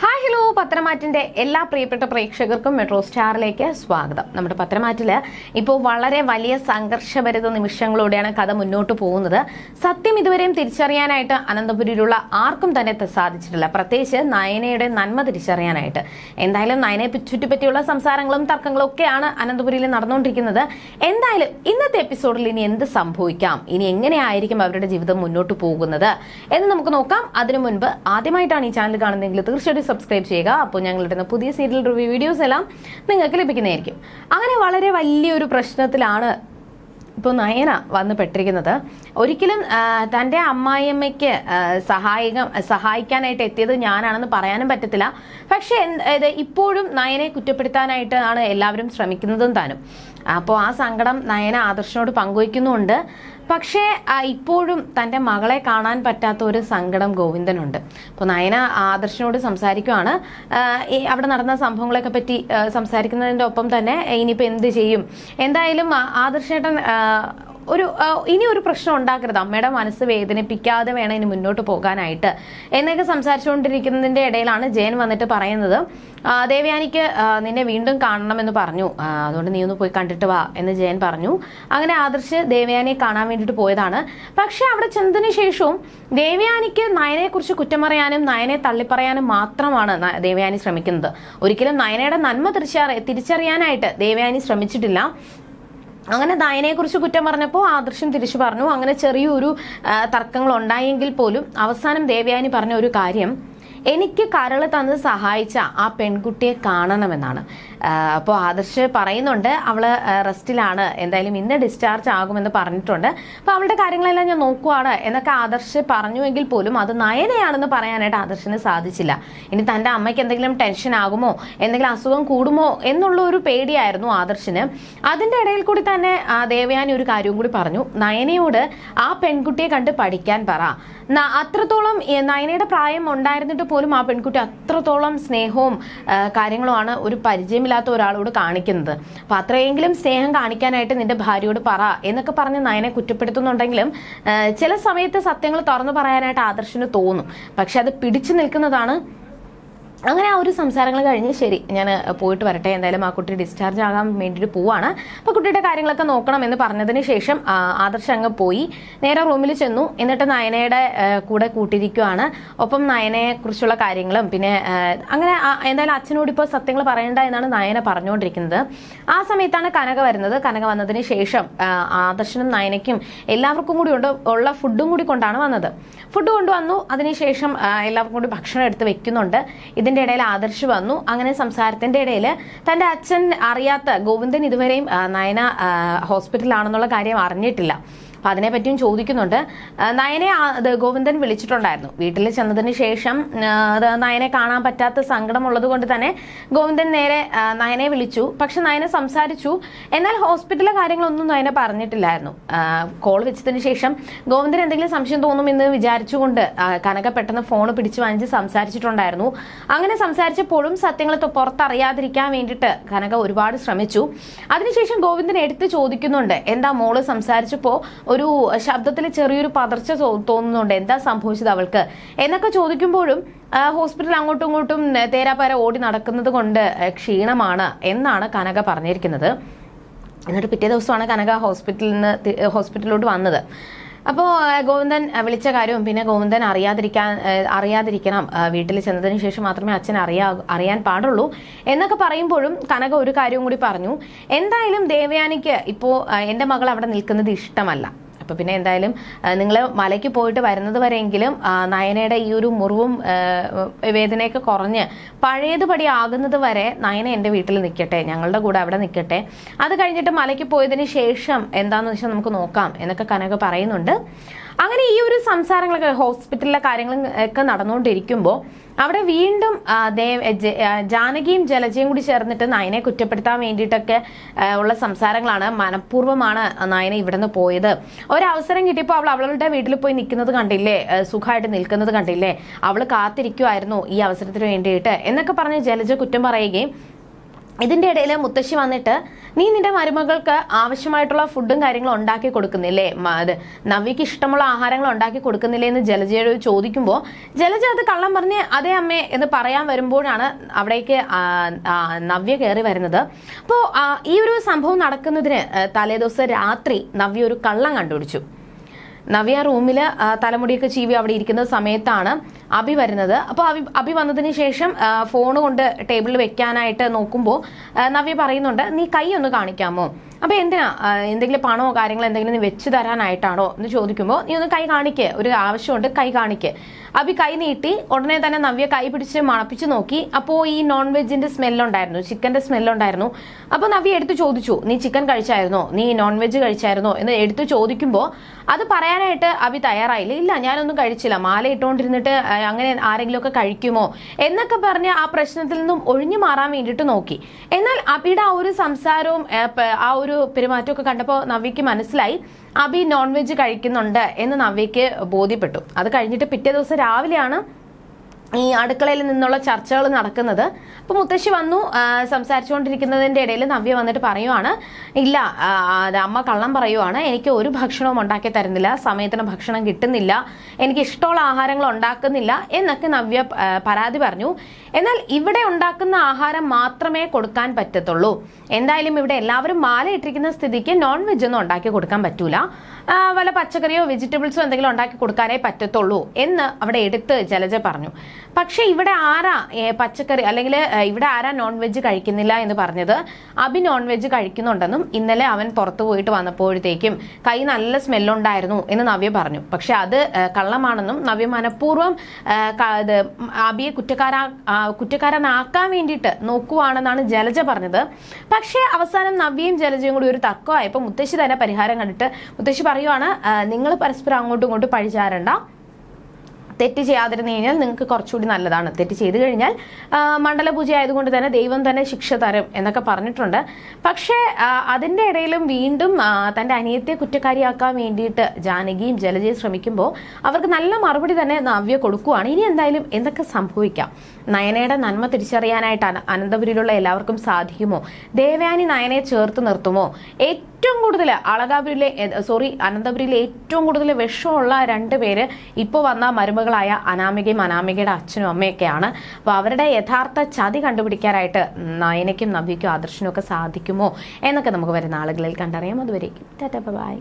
Hi hello പത്രമാറ്റിന്റെ എല്ലാ പ്രിയപ്പെട്ട പ്രേക്ഷകർക്കും മെട്രോ സ്റ്റാറിലേക്ക് സ്വാഗതം. നമ്മുടെ പത്രമാറ്റിൽ ഇപ്പോൾ വളരെ വലിയ സംഘർഷഭരിത നിമിഷങ്ങളോടെയാണ് കഥ മുന്നോട്ട് പോകുന്നത്. സത്യം ഇതുവരെയും തിരിച്ചറിയാനായിട്ട് അനന്തപുരിയിലുള്ള ആർക്കും തന്നെ സാധിച്ചിട്ടില്ല. പ്രത്യേകിച്ച് നയനയുടെ നന്മ തിരിച്ചറിയാനായിട്ട്. എന്തായാലും നയനയെ ചുറ്റിപ്പറ്റിയുള്ള സംസാരങ്ങളും തർക്കങ്ങളും ഒക്കെയാണ് അനന്തപുരിയിൽ നടന്നുകൊണ്ടിരിക്കുന്നത്. എന്തായാലും ഇന്നത്തെ എപ്പിസോഡിൽ ഇനി എന്ത് സംഭവിക്കാം? ഇനി എങ്ങനെയായിരിക്കും അവരുടെ ജീവിതം മുന്നോട്ട് പോകുന്നത്? എന്ന് നമുക്ക് നോക്കാം. അതിനു മുൻപ് ആദ്യമായിട്ടാണ് ഈ ചാനൽ കാണുന്നതെങ്കിൽ തീർച്ചയായിട്ടും സബ്സ്ക്രൈബ് ചെയ്യുക. അപ്പോൾ ഞങ്ങൾ ഇടുന്ന പുതിയ സീരിയൽ റിവ്യൂ വീഡിയോസ് എല്ലാം നിങ്ങൾക്ക് ലഭിക്കുന്നതായിരിക്കും. അങ്ങനെ വളരെ വലിയൊരു പ്രശ്നത്തിലാണ് ഇപ്പോൾ നയന വന്ന് പെട്ടിരിക്കുന്നത്. ഒരിക്കലും തന്റെ അമ്മായിയമ്മയ്ക്ക് സഹായകം സഹായിക്കാനായിട്ട് എത്തിയത് ഞാനാണെന്ന് പറയാനും പറ്റത്തില്ല. പക്ഷേ ഇത് ഇപ്പോഴും നയനെ കുറ്റപ്പെടുത്താനായിട്ട് ആണ് എല്ലാവരും ശ്രമിക്കുന്നതും താനും. അപ്പോൾ ആ സങ്കടം നയന ആദർശനോട് പങ്കുവയ്ക്കുന്നുമുണ്ട്. പക്ഷേ ഇപ്പോഴും തന്റെ മകളെ കാണാൻ പറ്റാത്ത ഒരു സങ്കടം ഗോവിന്ദനുണ്ട്. അപ്പോൾ നയന ആദർശനോട് സംസാരിക്കുവാണ്. അവിടെ നടന്ന സംഭവങ്ങളൊക്കെ പറ്റി സംസാരിക്കുന്നതിന്റെ ഒപ്പം തന്നെ ഇനിയിപ്പോൾ എന്ത് ചെയ്യും? എന്തായാലും ആദർശേട്ടൻ ഒരു ഇനി ഒരു പ്രശ്നം ഉണ്ടാക്കരുത്. അമ്മയുടെ മനസ്സ് വേദനിപ്പിക്കാതെ വേണം ഇനി മുന്നോട്ട് പോകാനായിട്ട്. എന്നൊക്കെ സംസാരിച്ചുകൊണ്ടിരിക്കുന്നതിന്റെ ഇടയിലാണ് ജയൻ വന്നിട്ട് പറയുന്നത്. ദേവ്യാനിക്ക് നിന്നെ വീണ്ടും കാണണമെന്ന് പറഞ്ഞു. അതുകൊണ്ട് നീ ഒന്ന് പോയി കണ്ടിട്ട് വാ എന്ന് ജയൻ പറഞ്ഞു. അങ്ങനെ ആദർശ് ദേവയാനിയെ കാണാൻ വേണ്ടിയിട്ട് പോയതാണ്. പക്ഷെ അവിടെ ചെന്നതിന് ശേഷവും ദേവയാനിക്ക് നയനെ കുറിച്ച് കുറ്റം പറയാനും നയനെ തള്ളിപ്പറയാനും മാത്രമാണ് ദേവയാനി ശ്രമിക്കുന്നത്. ഒരിക്കലും നയനയുടെ നന്മ തിരിച്ചറി തിരിച്ചറിയാനായിട്ട് ദേവയാനി ശ്രമിച്ചിട്ടില്ല. അങ്ങനെ ദയനെക്കുറിച്ച് കുറിച്ച് കുറ്റം പറഞ്ഞപ്പോൾ ആദർശം തിരിച്ചു പറഞ്ഞു. അങ്ങനെ ചെറിയൊരു തർക്കങ്ങൾ ഉണ്ടായെങ്കിൽ പോലും അവസാനം ദേവയാനി പറഞ്ഞ ഒരു കാര്യം എനിക്ക് കരൾ തന്ന് സഹായിച്ച ആ പെൺകുട്ടിയെ കാണണമെന്നാണ്. അപ്പോൾ ആദർശ് പറയുന്നുണ്ട് അവൾ റെസ്റ്റിലാണ്. എന്തായാലും ഇന്ന് ഡിസ്ചാർജ് ആകുമെന്ന് പറഞ്ഞിട്ടുണ്ട്. അപ്പോൾ അവളുടെ കാര്യങ്ങളെല്ലാം ഞാൻ നോക്കുവാണ് എന്നൊക്കെ ആദർശ് പറഞ്ഞുവെങ്കിൽ പോലും അത് നയനയാണെന്ന് പറയാനായിട്ട് ആദർശിന് സാധിച്ചില്ല. ഇനി തന്റെ അമ്മയ്ക്ക് എന്തെങ്കിലും ടെൻഷൻ ആകുമോ? എന്തെങ്കിലും അസുഖം കൂടുമോ? എന്നുള്ള ഒരു പേടിയായിരുന്നു ആദർശിന്. അതിന്റെ ഇടയിൽ കൂടി തന്നെ ദേവയാനി ഒരു കാര്യവും കൂടി പറഞ്ഞു. നയനയോട് ആ പെൺകുട്ടിയെ കണ്ട് പഠിക്കാൻ പറ. അത്രത്തോളം നയനയുടെ പ്രായം ഉണ്ടായിരുന്നിട്ട് പോലും ആ പെൺകുട്ടി അത്രത്തോളം സ്നേഹവും കാര്യങ്ങളുമാണ് ഒരു പരിചയമില്ലാത്ത ഒരാളോട് കാണിക്കുന്നത്. അപ്പൊ അത്രയെങ്കിലും സ്നേഹം കാണിക്കാനായിട്ട് നിന്റെ ഭാര്യയോട് പറ എന്നൊക്കെ പറഞ്ഞ് നയനെ കുറ്റപ്പെടുത്തുന്നുണ്ടെങ്കിലും ചില സമയത്ത് സത്യങ്ങൾ തുറന്നു പറയാനായിട്ട് ആദർശിന് തോന്നും. പക്ഷെ അത് പിടിച്ചു നിൽക്കുന്നതാണ് അങ്ങനെ ആ ഒരു സംസാരങ്ങൾ കഴിഞ്ഞ് ശരി ഞാൻ പോയിട്ട് വരട്ടെ. എന്തായാലും ആ കുട്ടി ഡിസ്ചാർജ് ആകാൻ വേണ്ടിയിട്ട് പോവാണ്. അപ്പോൾ കുട്ടിയുടെ കാര്യങ്ങളൊക്കെ നോക്കണം എന്ന് പറഞ്ഞതിന് ശേഷം ആദർശ് അങ്ങ് പോയി. നേരെ റൂമിൽ ചെന്നു. എന്നിട്ട് നയനയുടെ കൂടെ കൂട്ടിയിരിക്കുവാണ്. ഒപ്പം നയനയെ കുറിച്ചുള്ള കാര്യങ്ങളും പിന്നെ അങ്ങനെ എന്തായാലും അച്ഛനോട് ഇപ്പോൾ സത്യങ്ങൾ പറയണ്ട എന്നാണ് നയന പറഞ്ഞുകൊണ്ടിരിക്കുന്നത്. ആ സമയത്താണ് കനക വരുന്നത്. കനക വന്നതിന് ശേഷം ആദർശനും നയനയ്ക്കും എല്ലാവർക്കും കൂടി ഉണ്ട് ഉള്ള ഫുഡും കൂടി കൊണ്ടാണ് വന്നത്. ഫുഡ് കൊണ്ടുവന്നു. അതിനുശേഷം എല്ലാവർക്കും കൂടി ഭക്ഷണം എടുത്ത് വെക്കുന്നുണ്ട്. ഇതിന്റെ ഇടയിൽ ആദർശ് വന്നു. അങ്ങനെ സംസാരത്തിന്റെ ഇടയിൽ തന്റെ അച്ഛൻ അറിയാത്ത ഗോവിന്ദൻ ഇതുവരെയും നയന ഹോസ്പിറ്റലാണെന്നുള്ള കാര്യം അറിഞ്ഞിട്ടില്ല. അപ്പൊ അതിനെപ്പറ്റിയും ചോദിക്കുന്നുണ്ട്. നയനെ ഗോവിന്ദൻ വിളിച്ചിട്ടുണ്ടായിരുന്നു. വീട്ടിൽ ചെന്നതിന് ശേഷം നയനെ കാണാൻ പറ്റാത്ത സങ്കടമുള്ളത് കൊണ്ട് തന്നെ ഗോവിന്ദൻ നേരെ നയനെ വിളിച്ചു. പക്ഷെ നയനെ സംസാരിച്ചു. എന്നാൽ ഹോസ്പിറ്റലിലെ കാര്യങ്ങളൊന്നും നയനെ പറഞ്ഞിട്ടില്ലായിരുന്നു. കോൾ വെച്ചതിന് ശേഷം ഗോവിന്ദൻ എന്തെങ്കിലും സംശയം തോന്നുമെന്ന് വിചാരിച്ചുകൊണ്ട് കനക പെട്ടെന്ന് ഫോൺ പിടിച്ചു വാങ്ങിച്ച് സംസാരിച്ചിട്ടുണ്ടായിരുന്നു. അങ്ങനെ സംസാരിച്ചപ്പോഴും സത്യങ്ങൾ പുറത്തറിയാതിരിക്കാൻ വേണ്ടിയിട്ട് കനക ഒരുപാട് ശ്രമിച്ചു. അതിനുശേഷം ഗോവിന്ദൻ എടുത്ത് ചോദിക്കുന്നുണ്ട് എന്താ മോൾ സംസാരിച്ചപ്പോ ഒരു ശബ്ദത്തിൽ ചെറിയൊരു പതർച്ച തോന്നുന്നുണ്ട്. എന്താ സംഭവിച്ചത് അവൾക്ക്? എന്നൊക്കെ ചോദിക്കുമ്പോഴും ഹോസ്പിറ്റൽ അങ്ങോട്ടും ഇങ്ങോട്ടും തേരാപ്പാര ഓടി നടക്കുന്നത് കൊണ്ട് ക്ഷീണമാണ് എന്നാണ് കനക പറഞ്ഞിരിക്കുന്നത്. എന്നിട്ട് പിറ്റേ ദിവസമാണ് കനക ഹോസ്പിറ്റലിൽ നിന്ന് ഹോസ്പിറ്റലിലോട്ട് വന്നത്. അപ്പോൾ ഗോവിന്ദൻ വിളിച്ച കാര്യവും പിന്നെ ഗോവിന്ദൻ അറിയാതിരിക്കാൻ അറിയാതിരിക്കണം. വീട്ടിൽ ചെന്നതിന് ശേഷം മാത്രമേ അച്ഛൻ അറിയാ അറിയാൻ പാടുള്ളൂ എന്നൊക്കെ പറയുമ്പോഴും കനക ഒരു കാര്യവും കൂടി പറഞ്ഞു. എന്തായാലും ദേവയാനിക്ക് ഇപ്പോൾ എന്റെ മകൾ അവിടെ നിൽക്കുന്നത് ഇഷ്ടമല്ല. അപ്പൊ പിന്നെ എന്തായാലും നിങ്ങൾ മലയ്ക്ക് പോയിട്ട് വരുന്നത് വരെയെങ്കിലും നയനയുടെ ഈ ഒരു മുറിവും വേദനയൊക്കെ കുറഞ്ഞ് പഴയതുപടി ആകുന്നത് വരെ നയന എന്റെ വീട്ടിൽ നിൽക്കട്ടെ ഞങ്ങളുടെ കൂടെ അവിടെ നിൽക്കട്ടെ അത് കഴിഞ്ഞിട്ട് മലയ്ക്ക് പോയതിന് ശേഷം എന്താണെന്ന് വെച്ചാൽ നമുക്ക് നോക്കാം എന്നൊക്കെ കനക പറയുന്നുണ്ട്. അങ്ങനെ ഈ ഒരു സംസാരങ്ങളൊക്കെ ഹോസ്പിറ്റലിലെ കാര്യങ്ങളും ഒക്കെ നടന്നുകൊണ്ടിരിക്കുമ്പോൾ അവിടെ വീണ്ടും ജാനകിയും ജലജയും കൂടി ചേർന്നിട്ട് നയനെ കുറ്റപ്പെടുത്താൻ വേണ്ടിയിട്ടൊക്കെ ഉള്ള സംസാരങ്ങളാണ് മനഃപൂർവമാണ് നയന ഇവിടുന്ന് പോയത്. ഒരവസരം കിട്ടിയപ്പോൾ അവൾ അവളുടെ വീട്ടിൽ പോയി നിൽക്കുന്നത് കണ്ടില്ലേ? സുഖമായിട്ട് നിൽക്കുന്നത് കണ്ടില്ലേ? അവൾ കാത്തിരിക്കുമായിരുന്നു ഈ അവസരത്തിന് വേണ്ടിയിട്ട് എന്നൊക്കെ പറഞ്ഞ് ജലജ കുറ്റം പറയുകയും ഇതിന്റെ ഇടയിൽ മുത്തശ്ശി വന്നിട്ട് നീ നിന്റെ മരുമകൾക്ക് ആവശ്യമായിട്ടുള്ള ഫുഡും കാര്യങ്ങളും ഉണ്ടാക്കി കൊടുക്കുന്നില്ലേ? അത് നവ്യക്ക് ഇഷ്ടമുള്ള ആഹാരങ്ങൾ ഉണ്ടാക്കി കൊടുക്കുന്നില്ലേ? എന്ന് ജലജയോട് ചോദിക്കുമ്പോൾ ജലജ അത് കള്ളം പറഞ്ഞ് അതേ അമ്മേ എന്ന് പറയാൻ വരുമ്പോഴാണ് അവിടേക്ക് നവ്യ കയറി വരുന്നത്. അപ്പോൾ ഈ ഒരു സംഭവം നടക്കുന്നതിന് തലേദിവസം രാത്രി നവ്യ ഒരു കള്ളം കണ്ടുപിടിച്ചു. നവ്യ റൂമിൽ തലമുടിയൊക്കെ ചീവി അവിടെ ഇരിക്കുന്ന സമയത്താണ് അഭി വരുന്നത്. അപ്പോൾ അഭി അഭി വന്നതിന് ശേഷം ഫോൺ കൊണ്ട് ടേബിളിൽ വെക്കാനായിട്ട് നോക്കുമ്പോൾ നവ്യ പറയുന്നുണ്ട് നീ കൈ ഒന്ന് കാണിക്കാമോ? അപ്പോൾ എന്തിനാ എന്തെങ്കിലും പണമോ കാര്യങ്ങളോ എന്തെങ്കിലും വെച്ച് തരാനായിട്ടാണോ എന്ന് ചോദിക്കുമ്പോൾ നീ ഒന്ന് കൈ കാണിക്കേ ഒരു ആവശ്യമുണ്ട് കൈ കാണിക്ക്. ഈ കൈ നീട്ടി ഉടനെ തന്നെ നവ്യ കൈ പിടിച്ച് മണപ്പിച്ച് നോക്കി. അപ്പോൾ ഈ നോൺ വെജിന്റെ സ്മെല്ലുണ്ടായിരുന്നു ചിക്കന്റെ സ്മെല്ലുണ്ടായിരുന്നു അപ്പോൾ നവ്യ എടുത്ത് ചോദിച്ചു നീ ചിക്കൻ കഴിച്ചായിരുന്നോ? നീ നോൺ വെജ് കഴിച്ചായിരുന്നോ? എന്ന് എടുത്ത് ചോദിക്കുമ്പോൾ അത് പറയാനായിട്ട് അഭി തയ്യാറായില്ല. ഇല്ല ഞാനൊന്നും കഴിച്ചില്ല. മാല ഇട്ടുകൊണ്ടിരുന്നിട്ട് അങ്ങനെ ആരെങ്കിലുമൊക്കെ കഴിക്കുമോ? എന്നൊക്കെ പറഞ്ഞ് ആ പ്രശ്നത്തിൽ നിന്നും ഒഴിഞ്ഞു മാറാൻ വേണ്ടിയിട്ട് നോക്കി. എന്നാൽ അബിയുടെ ആ ഒരു സംസാരവും ആ, ഒരു ഒരു പെരുമാറ്റമൊക്കെ കണ്ടപ്പോൾ നവ്യക്ക് മനസ്സിലായി അബി നോൺ വെജ് കഴിക്കുന്നുണ്ട് എന്ന് നവ്യക്ക് ബോധ്യപ്പെട്ടു. അത് കഴിഞ്ഞിട്ട് പിറ്റേ ദിവസം രാവിലെയാണ് ഈ അടുക്കളയിൽ നിന്നുള്ള ചർച്ചകൾ നടക്കുന്നത്. അപ്പൊ മുത്തശ്ശി വന്നു സംസാരിച്ചുകൊണ്ടിരിക്കുന്നതിന്റെ ഇടയിൽ നവ്യ വന്നിട്ട് പറയുവാണ് ഇല്ല അമ്മ കള്ളം പറയുവാണ്. എനിക്ക് ഒരു ഭക്ഷണവും ഉണ്ടാക്കി തരുന്നില്ല. സമയത്തിന് ഭക്ഷണം കിട്ടുന്നില്ല. എനിക്ക് ഇഷ്ടമുള്ള ആഹാരങ്ങൾ ഉണ്ടാക്കുന്നില്ല. എന്നൊക്കെ നവ്യ പരാതി പറഞ്ഞു. എന്നാൽ ഇവിടെ ഉണ്ടാക്കുന്ന ആഹാരം മാത്രമേ കൊടുക്കാൻ പറ്റത്തുള്ളൂ. എന്തായാലും ഇവിടെ എല്ലാവരും മാല ഇട്ടിരിക്കുന്ന സ്ഥിതിക്ക് നോൺ വെജ് ഒന്നും ഉണ്ടാക്കി കൊടുക്കാൻ പറ്റൂല. വല്ല പച്ചക്കറിയോ വെജിറ്റബിൾസോ എന്തെങ്കിലും ഉണ്ടാക്കി കൊടുക്കാനേ പറ്റത്തുള്ളൂ. എന്ന് അവിടെ എടുത്ത് ജലജ പറഞ്ഞു. പക്ഷെ ഇവിടെ ആരാ പച്ചക്കറി അല്ലെങ്കിൽ ഇവിടെ ആരാ നോൺ വെജ് കഴിക്കുന്നില്ല എന്ന് പറഞ്ഞത്? അഭി നോൺ വെജ് കഴിക്കുന്നുണ്ടെന്നും ഇന്നലെ അവൻ പുറത്തു പോയിട്ട് വന്നപ്പോഴത്തേക്കും കൈ നല്ല സ്മെല്ലുണ്ടായിരുന്നു എന്ന് നവ്യ പറഞ്ഞു. പക്ഷെ അത് കള്ളമാണെന്നും നവ്യ മനഃപൂർവം അബിയെ കുറ്റക്കാരാ കുറ്റക്കാരനാക്കാൻ വേണ്ടിയിട്ട് നോക്കുവാണെന്നാണ് ജലജ പറഞ്ഞത്. പക്ഷേ അവസാനം നവ്യയും ജലജയും കൂടി ഒരു തർക്കമായപ്പോൾ മുത്തശ്ശി തന്നെ പരിഹാരം കണ്ടിട്ട് മുത്തശ്ശി പറയുവാണ് നിങ്ങൾ പരസ്പരം അങ്ങോട്ടും ഇങ്ങോട്ടും പഴിചാരണ്ട. തെറ്റ് ചെയ്യാതിരുന്നു കഴിഞ്ഞാൽ നിങ്ങൾക്ക് കുറച്ചുകൂടി നല്ലതാണ്. തെറ്റ് ചെയ്തു കഴിഞ്ഞാൽ മണ്ഡലപൂജ ആയതുകൊണ്ട് തന്നെ ദൈവം തന്നെ ശിക്ഷ തരും എന്നൊക്കെ പറഞ്ഞിട്ടുണ്ട്. പക്ഷേ അതിന്റെ ഇടയിലും വീണ്ടും തന്റെ അനിയത്തെ കുറ്റക്കാരിയാക്കാൻ വേണ്ടിയിട്ട് ജാനകിയും ജലജയും ശ്രമിക്കുമ്പോൾ അവർക്ക് നല്ല മറുപടി തന്നെ നവ്യ കൊടുക്കുവാണ്. ഇനി എന്തായാലും എന്തൊക്കെ സംഭവിക്കാം? നയനയുടെ നന്മ തിരിച്ചറിയാനായിട്ട് അനന്തപുരിയിലുള്ള എല്ലാവർക്കും സാധിക്കുമോ? ദേവയാനി നയനയെ ചേർത്ത് നിർത്തുമോ? ഏറ്റവും കൂടുതൽ അളകാപുരിയിലെ സോറി അനന്തപുരിയിലെ ഏറ്റവും കൂടുതൽ വിഷമുള്ള രണ്ട് പേര് ഇപ്പോൾ വന്ന മരുമകളായ അനാമികയും അനാമികയുടെ അച്ഛനും അമ്മയൊക്കെയാണ്. അപ്പോൾ അവരുടെ യഥാർത്ഥ ചതി കണ്ടുപിടിക്കാനായിട്ട് നയനയ്ക്കും നവ്യയ്ക്കും ആദർശനും ഒക്കെ സാധിക്കുമോ എന്നൊക്കെ നമുക്ക് വരുന്ന ആളുകളിൽ കണ്ടറിയാം. അതുവരേക്കും. Tata bye.